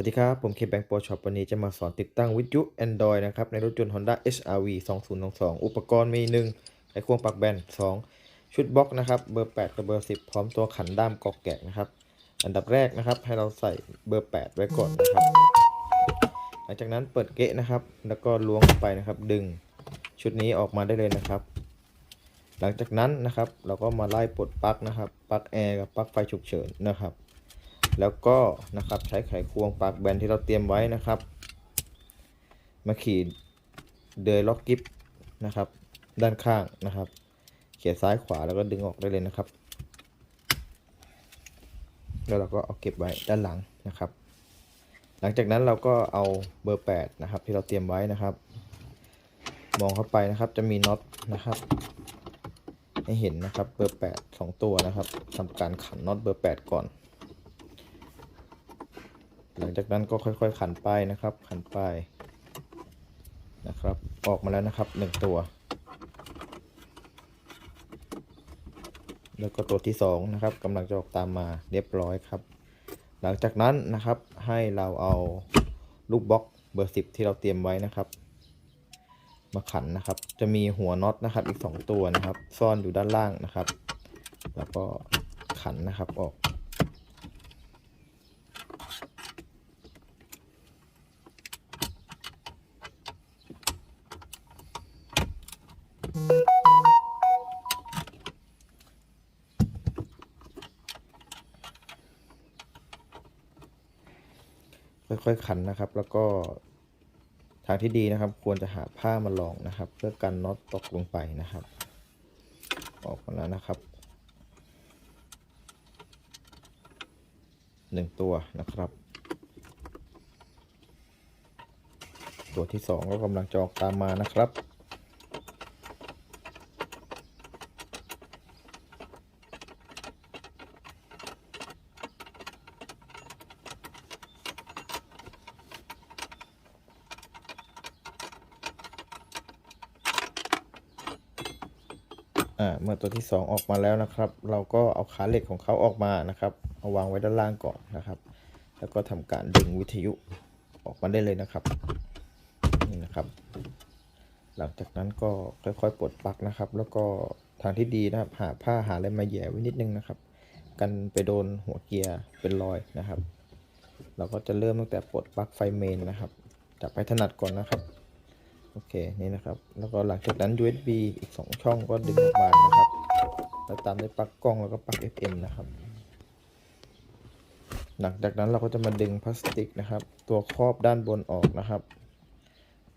สวัสดีครับ ผมเคแบงโปรช็อปวันนี้จะมาสอนติดตั้งวิทยุ Android นะครับ ในรถยนต์ Honda HRV 2022 อุปกรณ์มี 1 ไขควงปลั๊กแบน 2 ชุดบล็อกนะครับ เบอร์ 8 กับเบอร์ 10 พร้อมตัวขันด้ามกอกแกะนะครับ อันดับแรกนะครับ ให้เราใส่เบอร์ 8 ไว้ก่อนนะครับ หลังจากนั้นเปิดเกะนะครับ แล้วก็ล้วงเข้าไปนะครับ ดึงชุดนี้ออกมาได้เลยนะครับ หลังจากนั้นนะครับ เราก็มาไล่ปลดปลั๊กนะครับ ปลั๊กแอร์กับปลั๊กไฟฉุกเฉินนะครับ แล้วก็นะครับใช้ไขควงปากแบนที่เราเตรียมไว้นะครับ มาขีดเดยล็อกกิฟนะครับ ด้านข้างนะครับ เขียนซ้ายขวาแล้วก็ดึงออกได้เลยนะครับ แล้วเราก็เอาเก็บไว้ด้านหลังนะครับ หลังจากนั้นเราก็เอาเบอร์ 8 นะครับ ที่เราเตรียมไว้นะครับ มองเข้าไปนะครับจะมีน็อตนะครับให้เห็นนะครับเบอร์ 8 2 ตัวนะครับทำการขันน็อตเบอร์ 8 ก่อน หลังจากนั้นก็ค่อย ๆ ขันป้ายนะครับ ขันป้ายนะครับ ออกมาแล้วนะครับหนึ่งตัว แล้วก็ตัวที่สองนะครับกำลังจะออกตามมาเรียบร้อยครับ หลังจากนั้นนะครับให้เราเอาลูกบล็อกเบอร์สิบที่เราเตรียมไว้นะครับ มาขันนะครับ จะมีหัวน็อตนะครับอีก2ตัวนะครับ ซ่อนอยู่ด้านล่างนะครับ แล้วก็ขันนะครับออก ค่อยๆ ขันนะครับ แล้วก็ทางที่ดีนะครับ ควรจะหาผ้ามาลองนะครับ เพื่อกันน็อตตกลงไปนะครับ ออกมาแล้วนะครับหนึ่งตัวนะครับ ตัวที่สองก็กำลังจะออกตามมานะครับ ตัวที่ 2 ออกมาแล้วนะครับ เราก็เอาขาเหล็กของเขาออกมานะครับ เอาวางไว้ด้านล่างก่อนนะครับ แล้วก็ทำการดึงวิทยุออกมาได้เลยนะครับนี่นะครับ หลังจากนั้นก็ค่อยๆปลดปลั๊กนะครับ แล้วก็ทางที่ดีนะครับ หาผ้าหาอะไรมาแย่ไว้นิดนึงนะครับ กันไปโดนหัวเกียร์เป็นรอยนะครับ เราก็จะเริ่มตั้งแต่ปลดปลั๊กไฟเมนนะครับจับให้ถนัดก่อนนะครับ โอเคนี่นะครับ แล้วก็หลังจากนั้น USB อีก 2 ช่องก็ดึงออกมานะครับ แล้วตามด้วยปลั๊กกล้องแล้วก็ปลั๊ก FM นะครับ หลังจากนั้นเราก็จะมาดึงพลาสติกนะครับ ตัวครอบด้านบนออกนะครับ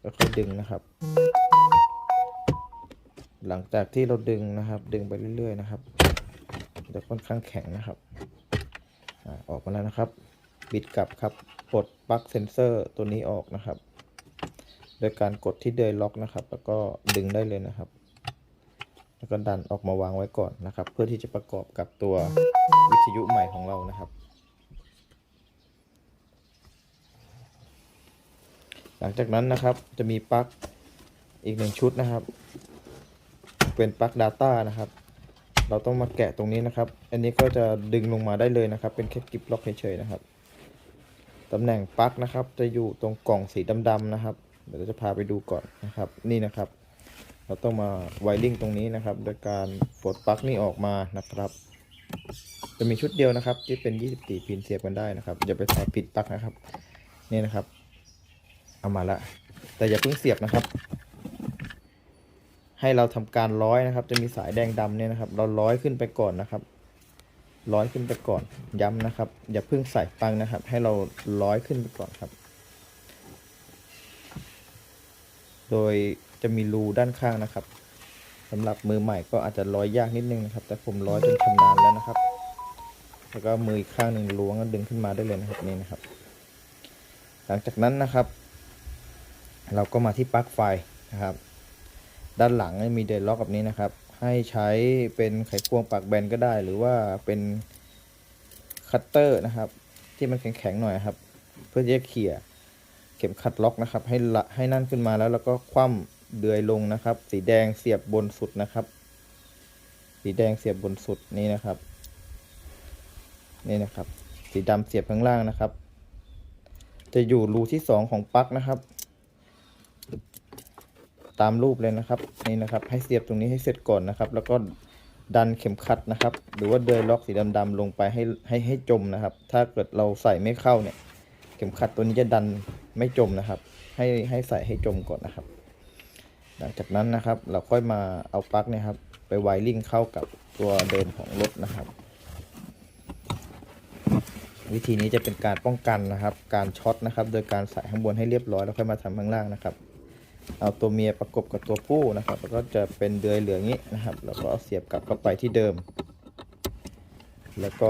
แล้วค่อยดึงนะครับ หลังจากที่เราดึงนะครับ ดึงไปเรื่อยๆนะครับจะค่อนข้างแข็งนะครับอออกมาแล้วนะครับ บิดกลับครับปลดปลั๊กเซนเซอร์ตัวนี้ออกนะครับ โดยการกดที่เดยล็อกนะครับ แล้วก็ดึงได้เลยนะครับ แล้วก็ดันออกมาวางไว้ก่อนนะครับ เพื่อที่จะประกอบกับตัววิทยุใหม่ของเรานะครับ หลังจากนั้นนะครับจะมีปลั๊กอีกหนึ่งชุดนะครับ เป็นปลั๊ก Data นะครับ เราต้องมาแกะตรงนี้นะครับ อันนี้ก็จะดึงลงมาได้เลยนะครับ เป็นแค่กิฟล็อกเฉยๆนะครับตำแหน่งปลั๊กนะครับ จะอยู่ตรงกล่องสีดำๆนะครับ เดี๋ยวเราจะพาไปดูก่อนนะครับนี่นะครับ เราต้องมาไวริ่งตรงนี้นะครับ โดยการปลดปลั๊กนี่ออกมานะครับ จะมีชุดเดียวนะครับ ที่เป็น 24 พินเสียบกันได้นะครับอย่าไปใส่ผิดปลั๊กนะครับนี่นะครับ เอามาละแต่อย่าเพิ่งเสียบนะครับ ให้เราทำการร้อยนะครับ จะมีสายแดงดำเนี่ยนะครับ เราร้อยขึ้นไปก่อนนะครับร้อยขึ้นไปก่อนย้ำนะครับ อย่าเพิ่งใส่ปังนะครับ ให้เราร้อยขึ้นไปก่อนครับ โดยจะมีรูด้านข้างนะครับสำหรับมือใหม่ก็อาจจะร้อยยากนิดนึงนะครับ แต่ผมร้อยจนชำนาญแล้วนะครับ แล้วก็มืออีกข้างหนึ่งล้วงแล้วดึงขึ้นมาได้เลยนะครับนี่นะครับ หลังจากนั้นนะครับ เราก็มาที่ปลั๊กไฟนะครับ ด้านหลังมีเดดล็อกแบบนี้นะครับ ให้ใช้เป็นไขควงปากแบนก็ได้ หรือว่าเป็นคัตเตอร์นะครับ ที่มันแข็งๆหน่อยครับ เพื่อที่จะเขี่ย ข็มขัดล็อกนะครับ ให้ละให้นั่นขึ้นมาแล้วแล้วก็คว่ำเดือยลงนะครับ สีแดงเสียบบนสุดนะครับ สีแดงเสียบบนสุดนี่นะครับ นี่นะครับ สีดำเสียบข้างล่างนะครับ จะอยู่รูที่สองของปลั๊กนะครับ ตามรูปเลยนะครับนี่นะครับ ให้เสียบตรงนี้ให้เสร็จก่อนนะครับ แล้วก็ดันเข็มขัดนะครับ หรือว่าเดือยล็อกสีดำๆลงไปให้ให้ให้จมนะครับ ถ้าเกิดเราใส่ไม่เข้าเนี่ย เข็มขัดตัวนี้จะดัน ไม่จมนะครับ ให้ให้ใส่ให้จมก่อนนะครับ หลังจากนั้นนะครับ เราค่อยมาเอาปลั๊กเนี่ยครับ ไปไวริ่งเข้ากับตัวเดิมของรถนะครับ วิธีนี้จะเป็นการป้องกันนะครับ การช็อตนะครับ โดยการใส่ข้างบนให้เรียบร้อยแล้วค่อยมาทำข้างล่างนะครับ เอาตัวเมียประกบกับตัวผู้นะครับ แล้วก็จะเป็นเดือยเหลืองนี้นะครับ แล้วก็เอาเสียบกลับเข้าไปที่เดิม แล้วก็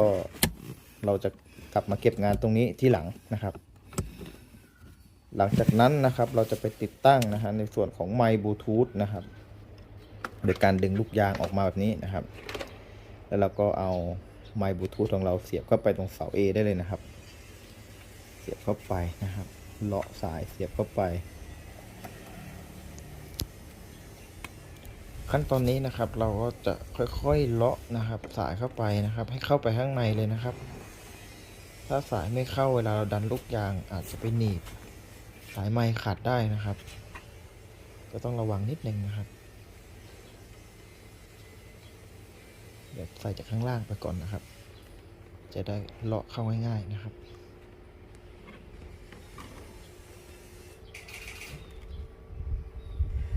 เราจะกลับมาเก็บงานตรงนี้ที่หลังนะครับ หลังจากนั้นนะครับเราจะไปติดตั้งนะฮะในส่วนของไมค์บลูทูธนะครับ โดยการดึงลูกยางออกมาแบบนี้นะครับ แล้วเราก็เอาไมค์บลูทูธของเราเสียบเข้าไปตรงเสา A ได้เลยนะครับ เสียบเข้าไปนะครับ เลาะสายเสียบเข้าไป ขั้นตอนนี้นะครับเราก็จะค่อยๆเลาะนะครับ สายเข้าไปนะครับ ให้เข้าไปข้างในเลยนะครับ ถ้าสายไม่เข้าเวลาเราดันลูกยางอาจจะไปหนีบ สายไม้ขาดได้นะครับ ก็ต้องระวังนิดนึงนะครับ เดี๋ยวใส่จากข้างล่างไปก่อนนะครับ จะได้เลาะเข้าง่ายๆนะครับ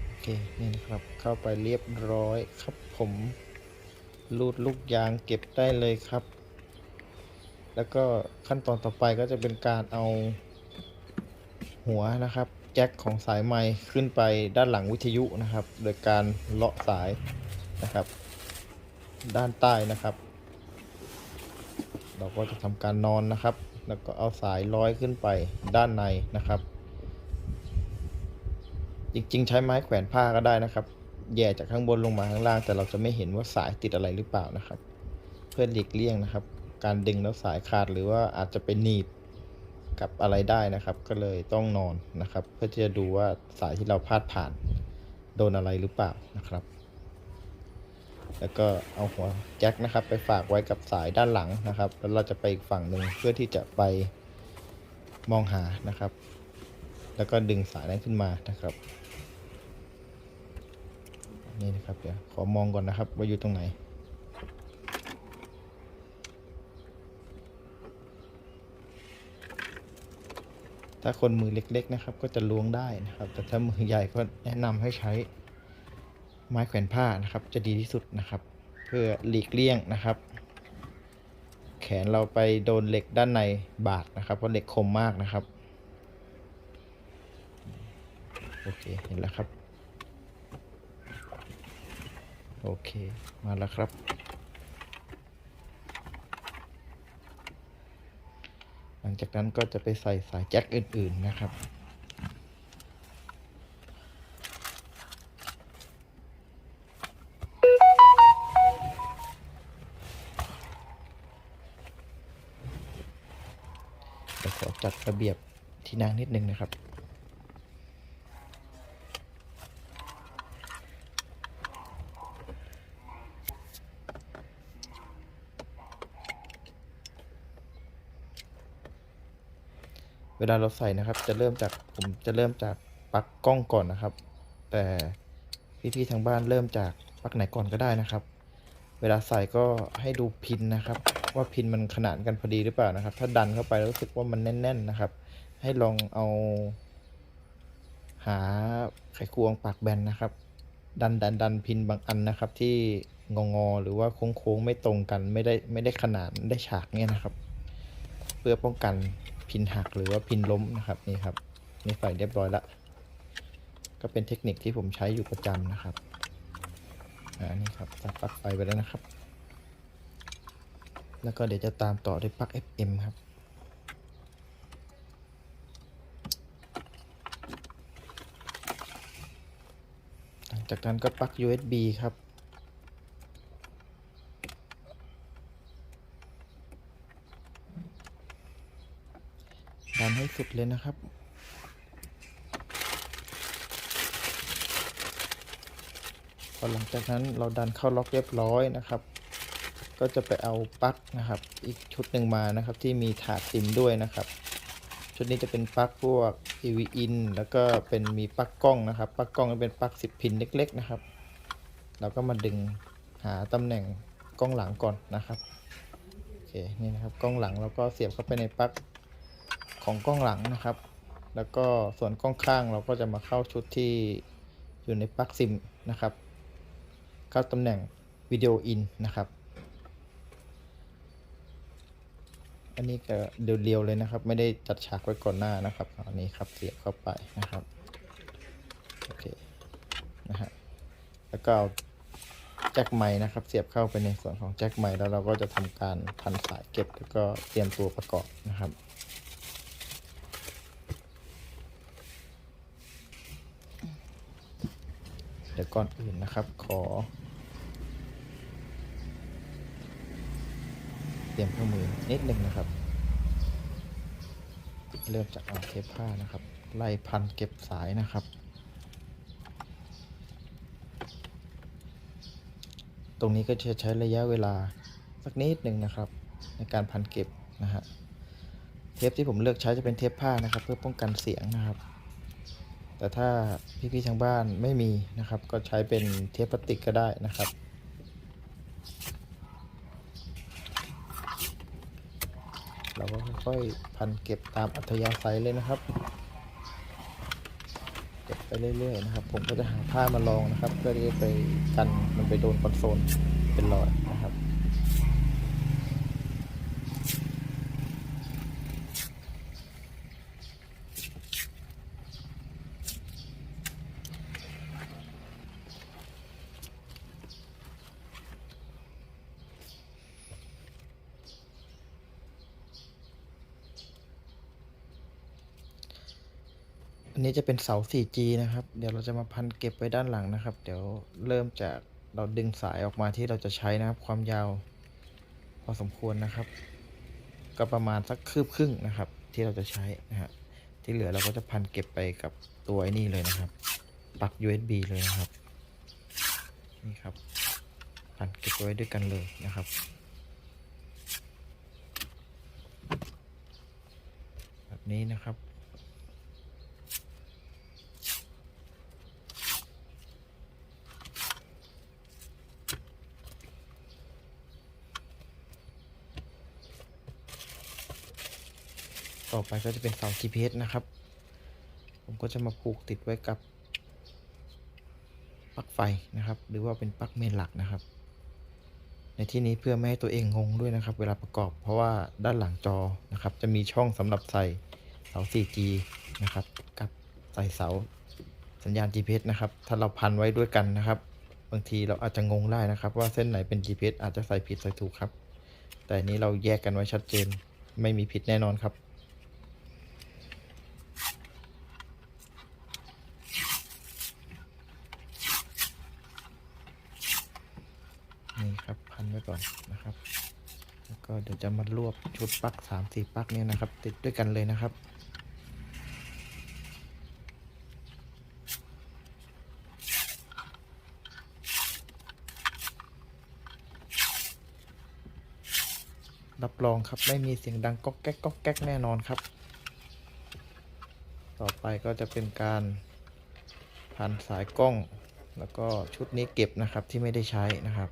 โอเคนี่นะครับ เข้าไปเรียบร้อยครับผมรูดลูกยางเก็บได้เลยครับ แล้วก็ขั้นตอนต่อไปก็จะเป็นการเอา หัวนะครับ แจ็คของสายไม้ขึ้นไปด้านหลังวิทยุนะครับ โดยการเลาะสายนะครับ ด้านใต้นะครับ เราก็จะทำการนอนนะครับ แล้วก็เอาสายร้อยขึ้นไปด้านในนะครับ จริงๆ ใช้ไม้แขวนผ้าก็ได้นะครับแย่จากข้างบนลงมาข้างล่าง แต่เราจะไม่เห็นว่าสายติดอะไรหรือเปล่านะครับ เพื่อหลีกเลี่ยงนะครับ การดึงแล้วสายขาดหรือว่าอาจจะเป็นหนีบ กับอะไรได้นะครับ ก็เลยต้องนอนนะครับ เพื่อที่จะดูว่าสายที่เราพาดผ่านโดนอะไรหรือเปล่านะครับ แล้วก็เอาหัวแจ็คนะครับ ไปฝากไว้กับสายด้านหลังนะครับ แล้วเราจะไปอีกฝั่งหนึ่งเพื่อที่จะไปมองหานะครับ แล้วก็ดึงสายนั้นขึ้นมานะครับนี่นะครับเดี๋ยวขอมองก่อนนะครับว่าอยู่ตรงไหน ถ้าคนมือเล็ก ๆ นะครับ ก็จะล้วงได้นะครับ แต่ถ้ามือใหญ่ก็แนะนำให้ใช้ไม้แขวนผ้านะครับ จะดีที่สุดนะครับ เพื่อหลีกเลี่ยงนะครับ แขนเราไปโดนเหล็กด้านในบาดนะครับเพราะเหล็กคมมากนะครับโอเคเห็นแล้วครับ โอเค มาแล้วครับ หลั งจากนั้นก็จะไปใส่สายแจ็คอื่น ๆนะครับ ขอจัดระเบียบที่นั่งนิดนึงนะครับ วลาเราใส่นะครับ จะเริ่มจากผมจะเริ่มจากปลั๊กกล้องก่อนนะครับ แต่พี่ๆทางบ้านเริ่มจากปลั๊กไหนก่อนก็ได้นะครับ เวลาใส่ก็ให้ดูพินนะครับ ว่าพินมันขนานกันพอดีหรือเปล่านะครับ ถ้าดันเข้าไปแล้วรู้สึกว่ามันแน่น ๆนะครับ ให้ลองเอา หาไขควงปากแบนนะครับ ดันดันดันพินบางอันนะครับ ที่งองอหรือว่าโค้งๆไม่ตรงกันไม่ได้ไม่ได้ขนานไม่ได้ฉากเนี่ยนะครับ เพื่อป้องกัน พินหักหรือว่าพินล้มนะครับนี่ครับนี่ใส่เรียบร้อยละก็เป็นเทคนิคที่ผมใช้อยู่ประจำนะครับอ่านี่ครับใส่ปลั๊กไฟไปแล้วนะครับ แล้วก็เดี๋ยวจะตามต่อด้วยปลั๊ก FM ครับจากนั้นก็ปลั๊ก USB ครับ ดันให้สุดเลยนะครับ พอหลังจากนั้นเราดันเข้าล็อกเรียบร้อยนะครับ ก็จะไปเอาปลั๊กนะครับ อีกชุดหนึ่งมานะครับที่มีถาดซิมด้วยนะครับ ชุดนี้จะเป็นปลั๊กพวก EV in แล้วก็เป็นมีปลั๊กกล้องนะครับปลั๊กกล้องจะเป็นปลั๊ก10 พินเล็ก ๆ นะครับ เราก็มาดึงหาตำแหน่งกล้องหลังก่อนนะครับโอเคนี่นะครับกล้องหลังแล้วก็เสียบเข้าไปในปลั๊ก ของกล้องหลังนะครับ แล้วก็ส่วนกล้องข้างเราก็จะมาเข้าชุดที่อยู่ในปลั๊กซิมนะครับ เข้าตำแหน่งวิดีโออินนะครับ อันนี้ก็เรียวๆเลยนะครับ ไม่ได้จัดฉากไว้ก่อนหน้านะครับอันนี้ครับเสียบเข้าไปนะครับโอเคนะฮะแล้วก็เอาแจ็คไม้นะครับ เสียบเข้าไปในส่วนของแจ็คไม้แล้วเราก็จะทำการพันสายเก็บแล้วก็เตรียมตัวประกอบนะครับ เดี๋ยวก่อนอื่นนะครับ ขอ เตรียมเครื่องมือนิดหนึ่งนะครับ เริ่มจากเอาเทปผ้านะครับ ไล่พันเก็บสายนะครับ ตรงนี้ก็จะใช้ระยะเวลาสักนิดหนึ่งนะครับ ในการพันเก็บนะฮะเทปที่ผมเลือกใช้จะเป็นเทปผ้านะครับ เพื่อป้องกันเสียงนะครับ แต่ถ้าพี่ๆทางบ้านไม่มีนะครับ ก็ใช้เป็นเทปพลาสติกก็ได้นะครับ เราก็ค่อยๆพันเก็บตามอัธยาศัยเลยนะครับ เก็บไปเรื่อยๆนะครับ ผมก็จะหาผ้ามาลองนะครับ เพื่อที่จะไปกันมันไปโดนคอนโซลเป็นรอยนะครับ นนี้จะเป็นเสา 4G นะครับ เดี๋ยวเราจะมาพันเก็บไว้ด้านหลังนะครับ เดี๋ยวเริ่มจากเราดึงสายออกมาที่เราจะใช้นะครับ ความยาวพอสมควรนะครับ ก็ประมาณสักคืบครึ่งนะครับ ที่เราจะใช้นะฮะ ที่เหลือเราก็จะพันเก็บไปกับตัวไอ้นี่เลยนะครับปลั๊ก USB เลยนะครับ นี่ครับ พันเก็บไว้ด้วยกันเลยนะครับแบบนี้นะครับ ต่อไปก็จะเป็นเสา GPS นะครับ ผมก็จะมาผูกติดไว้กับปลั๊กไฟนะครับ หรือว่าเป็นปลั๊กเมนหลักนะครับ ในที่นี้เพื่อไม่ให้ตัวเองงงด้วยนะครับ เวลาประกอบ เพราะว่าด้านหลังจอนะครับ จะมีช่องสำหรับใส่เสา 4G นะครับ กับใส่เสาสัญญาณ GPS นะครับ ถ้าเราพันไว้ด้วยกันนะครับ บางทีเราอาจจะงงได้นะครับ ว่าเส้นไหนเป็น GPS อาจจะใส่ผิดใส่ถูกครับ แต่นี้เราแยกกันไว้ชัดเจน ไม่มีผิดแน่นอนครับ นี่ครับพันไว้ก่อนนะครับ แล้วก็ เดี๋ยวจะมารวบชุดปลั๊กสามสี่ปลั๊กเนี่ยนะครับ ติดด้วยกันเลยนะครับรับรองครับไม่มีเสียงดังก๊อกแก๊กก๊อกแก๊กแน่นอนครับ ต่อไปก็จะเป็นการพันสายกล้อง แล้วก็ชุดนี้เก็บนะครับที่ไม่ได้ใช้นะครับ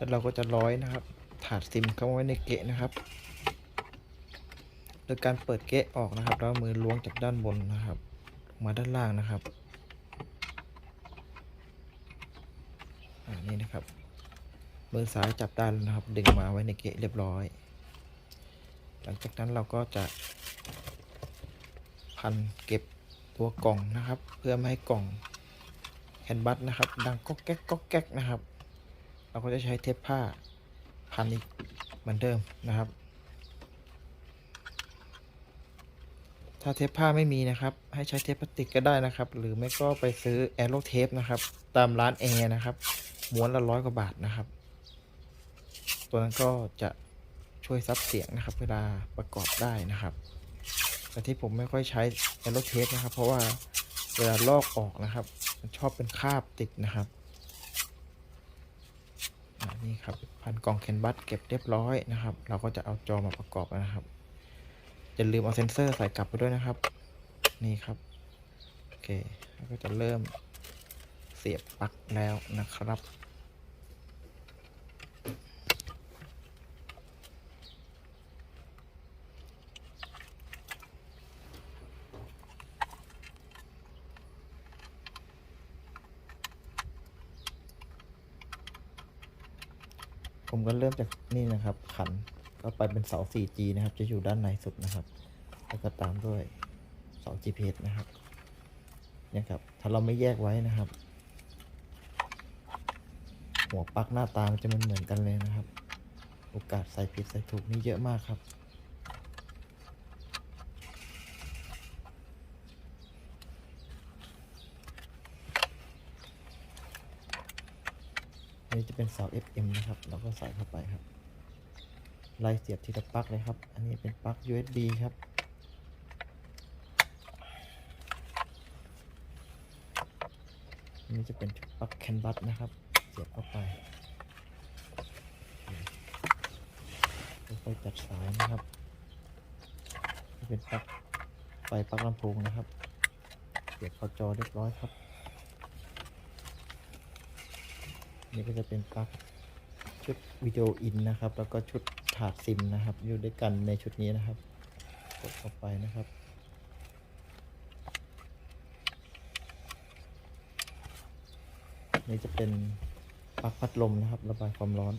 แล้วเราก็จะร้อยนะครับ ถาดซิมเข้าไว้ในเกะนะครับโดยการเปิดเกะออกนะครับ แล้วมือล้วงจากด้านบนนะครับ มาด้านล่างนะครับอันนี้นะครับมือซ้ายจับด้านนะครับ ดึงมาไว้ในเกะเรียบร้อย หลังจากนั้นเราก็จะ พันเก็บตัวกล่องนะครับ เพื่อไม่ให้กล่องแคนบัสนะครับ ดังก๊อกแก๊กก๊อกแก๊กนะครับ เราก็จะใช้เทปผ้าพันอีกเหมือนเดิมนะครับ ถ้าเทปผ้าไม่มีนะครับ ให้ใช้เทปพลาสติกก็ได้นะครับ หรือไม่ก็ไปซื้อแอโรเทปนะครับ ตามร้านแอร์นะครับม้วนละร้อยกว่าบาทนะครับ ตัวนั้นก็จะช่วยซับเสียงนะครับ เวลาประกอบได้นะครับ แต่ที่ผมไม่ค่อยใช้แอโรเทปนะครับ เพราะว่าเวลาลอกออกนะครับ มันชอบเป็นคราบติดนะครับ นี่ครับพันกล่องแคนบัสเก็บเรียบร้อยนะครับ เราก็จะเอาจอมาประกอบนะครับอย่าลืมเอาเซนเซอร์ใส่กลับไปด้วยนะครับ นี่ครับโอเคก็จะเริ่มเสียบปลั๊กแล้วนะครับ ผมก็เริ่มจากนี่นะครับ ขันก็ไปเป็นเสา 4G นะครับ จะอยู่ด้านในสุดนะครับ แล้วก็ตามด้วยเสา GPS นะครับเนี่ยครับ ถ้าเราไม่แยกไว้นะครับ หัวปักหน้าตามันจะมันเหมือนกันเลยนะครับ โอกาสใส่ผิดใส่ถูกนี่เยอะมากครับ นี้จะเป็นเสา FM นะครับ เราก็ใส่เข้าไปครับไล่เสียบทีละปลั๊กเลยครับ อันนี้เป็นปลั๊ก USB ครับ อันนี้จะเป็นปลั๊กแคนบัสนะครับ เสียบเข้าไปค่อยๆจัดสายนะครับนี่เป็นปลั๊กไฟปลั๊กลำโพงนะครับ เสียบเข้าจอเรียบร้อยครับ นี่ก็จะเป็นปลั๊กชุดวิดีโออินนะครับ แล้วก็ชุดถาดซิมนะครับ อยู่ด้วยกันในชุดนี้นะครับ กดเข้าไปนะครับนี่จะเป็นปลั๊กพัดลมนะครับ ระบายความร้อน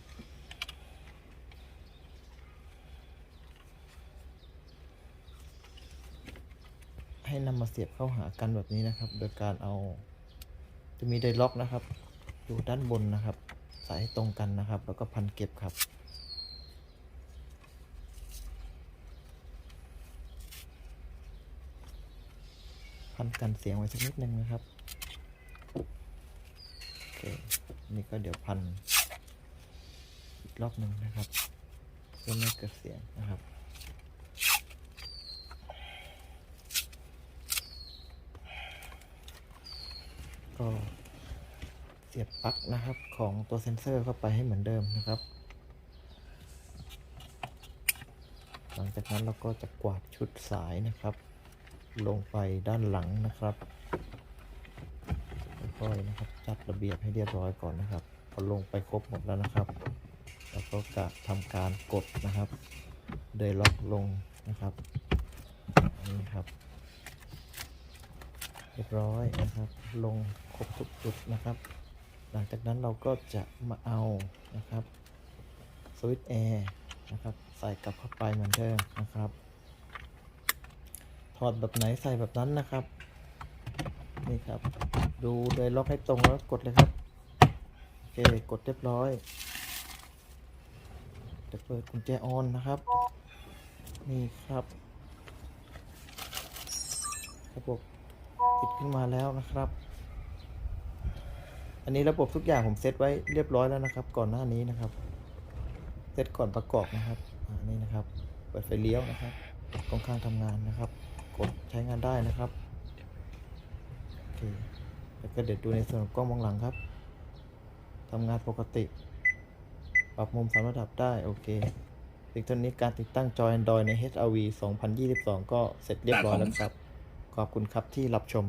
ให้นำมาเสียบเข้าหากันแบบนี้นะครับ โดยการเอาจะมีไดล็อกนะครับ อยู่ด้านบนนะครับใส่ให้ตรงกันนะครับ แล้วก็พันเก็บครับ พันกันเสียงไว้สักนิดนึงนะครับโอเคนี่ก็เดี๋ยวพันอีกรอบหนึ่งนะครับเพื่อไม่เกิดเสียงนะครับก็ เสียบปลั๊กนะครับของตัวเซ็นเซอร์เข้าไปให้เหมือนเดิมนะครับ หลังจากนั้นเราก็จะกวาดชุดสายนะครับ ลงไปด้านหลังนะครับค่อยๆนะครับจัดระเบียบให้เรียบร้อยก่อนนะครับพอลงไปครบหมดแล้วนะครับ แล้วก็จะทำการกดนะครับ โดยล็อกลงนะครับนี่ครับเรียบร้อยนะครับ ลงครบทุกจุดนะครับ หลังจากนั้นเราก็จะมาเอานะครับสวิตช์แอร์นะครับใส่กลับเข้าไปเหมือนเดิมนะครับ ถอดแบบไหนใส่แบบนั้นนะครับนี่ครับ ดูโดยล็อกให้ตรงแล้วกดเลยครับโอเคกดเรียบร้อยจะเปิดกุญแจออนนะครับ นี่ครับระบบติดขึ้นมาแล้วนะครับ อันนี้ระบบทุกอย่างผมเซตไว้เรียบร้อยแล้วนะครับ ก่อนหน้านี้นะครับ เซตก่อนประกอบนะครับอ่านี่นะครับ เปิดไฟเลี้ยวนะครับตรงข้างทำงานนะครับ กดใช้งานได้นะครับโอเคแล้วก็เดี๋ยวดูในส่วนของกล้องมองหลังครับทำงานปกติ ปรับมุมสามระดับได้โอเคเพียงเท่านี้การติดตั้งจอ Android ใน HRV 2022 ก็เสร็จเรียบร้อยแล้วครับ ขอบคุณครับที่รับชม